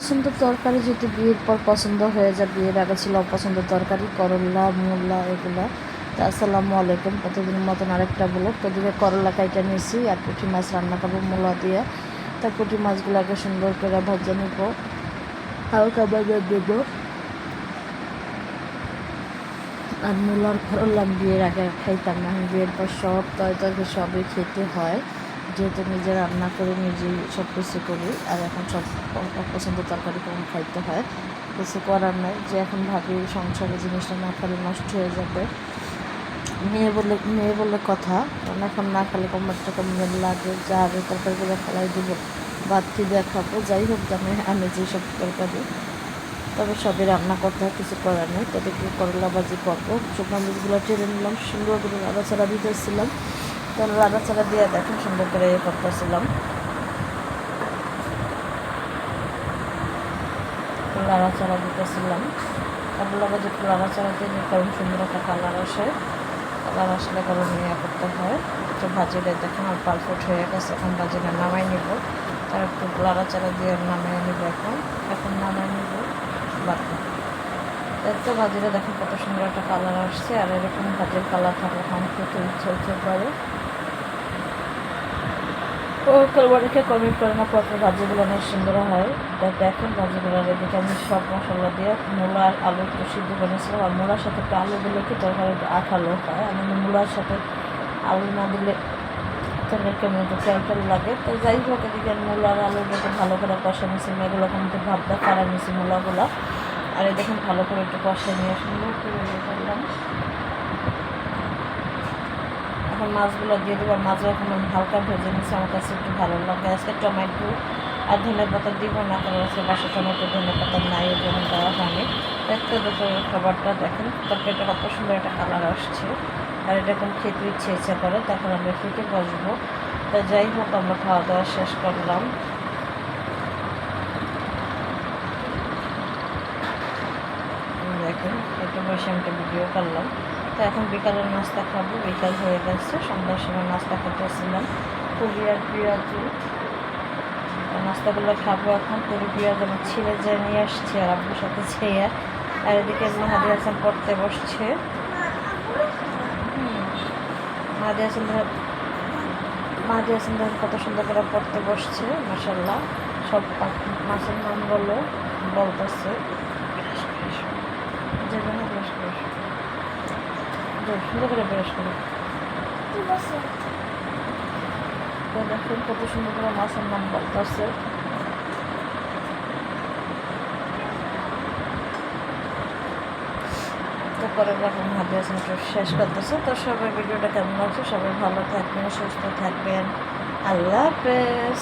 পছন্দ তরকারি যদি বিয়ের পর পছন্দ হয়ে যায়, বিয়ের আগে ছিল অপছন্দ তরকারি, করলা, মূলা এগুলা। তা আসসালামু আলাইকুম, প্রতিদিনের মতন আরেকটা বলো প্রতিদিন করলা কাইটা নিয়েছি আর পুঁটি মাছ রান্না করব মূলা দিয়ে। তা পুঁটি মাছগুলোকে সুন্দর করে ভাজা নিব। হালকা ভাজা দেবো। আর মূলার করলাম বিয়ের আগে খাইতাম না। বিয়ের পর সব তয় তরকারি সবই খেতে হয়। যেহেতু নিজে রান্না করে নিজেই সব কিছু করি, আর এখন সব পছন্দ তরকারি কম খাইতে হয়। কিছু করার নাই যে এখন ভাবি সংসারে জিনিসটা না খেলে নষ্ট হয়ে যাবে। মেয়ে বলে মেয়ে বলে কথা, কারণ এখন না খেলে কোমরটা কেমন লাগে, যা আগে তরকারিগুলো ফেলাই দিব বাড়তি দেখাবো যাই হোক আমি আমি যেসব তরকারি। তবে সবই রান্না করতে হয়, কিছু করার নেই। তবে একটু করলা বাজি করব? শুকনো মরিচগুলো টেনে নিলাম সুন্দর করে নাড়াচাড়া দিতেছিলাম। তখন নাড়াচাড়া দিয়ে দেখেন সুন্দর করে ইয়ে করতেছিলাম? নাড়াচাড়া দিতেছিলাম। ভাজি একটু নাড়াচাড়া দিয়ে কারণ সুন্দর একটা কালার আসে। কালার আসলে কারণ ইয়ে করতে হয়। তো ভাজিটা দেখেন আর পারফেক্ট হয়ে গেছে। এখন ভাজিটা নামাই নিব। তার একটু নাড়াচাড়া দিয়ে নামাই নিব এখন। এখন নামাই নিব। বাকি দেখতে ভাজিটা দেখেন কত সুন্দর একটা কালার আসছে। আর এরকম ভাজির কালার থাকলে খান খেতে ইচ্ছে হতে পারে। অনেকে কমেন্ট করে না পত্র ভাজিগুলো অনেক সুন্দর হয় তা দেখেন ভাজিগুলো এদিকে আমি সব মশলা দিয়ে মূলা আর আলু একটু সিদ্ধ করেছিলাম আর মূলার সাথে একটু আলু দিলে কি তরকারি আঠালো হয় আমি মূলার সাথে আলু না দিলে তরকারি কেমন একটু তেল লাগে তো যাই হোক এদিকে মূলার আলু একটু ভালো করে কষা নিয়েছি মেয়েগুলো কিন্তু ভাবটা কারা নিয়েছি মূলাগুলো আর দেখুন ভালো করে একটু কষা নিয়ে সুন্দর করে ইয়ে এখন মাছগুলো দিয়ে দেবো। মাছও এখন আমি হালকা ভেজে নিচ্ছি। আমার কাছে একটু ভালো লাগে। আজকে টমেটো আর ধনে পাতা দিব না, কারণ আছে বাসা টমেটো, ধনে পাতা নাই জন্য দেওয়া হয়নি। দেখতে দুপুরের খাবারটা দেখেন। তরকারিটা কত সুন্দর একটা কালার আসছে। আর এটা এখন খেতে ইচ্ছে ইচ্ছে করে। তখন আমরা খেতে বসবো। তা যাই হোক, আমরা খাওয়া দাওয়া শেষ করলাম। দেখেন একটু বসে আমি ভিডিও করলাম। তো এখন বিকালের নাস্তা খাব। বিকাল হয়ে গেছে, সন্ধ্যার সময় নাস্তা খেতেছিলাম পুরি আর পেঁয়াজু নাস্তাগুলো খাব এখন। পুরি পেঁয়াজ আমার ছেলে যে নিয়ে আসছে আর আব্বুর সাথে ছেয়ে। আর এদিকে মাহাদি হাসান পড়তে বসছে। মাহাদি হাসান মাহাদি হাসান ধর কত সুন্দর করে পড়তে বসছে মাসাল্লাহ সব মাসের নাম বলে, বলতেছে যেখানে ব্রাশ করে সুন্দর করে ব্রাশ করে তো দেখুন কত সুন্দর করে মাছের নাম বলতেছে। তারপরে যখন হাতে আছেন শেষ করতেছে। তো সবাই ভিডিওটা কেমন লাগছে? সবাই ভালো থাকবেন সুস্থ থাকবেন। আল্লাহ হাফেজ।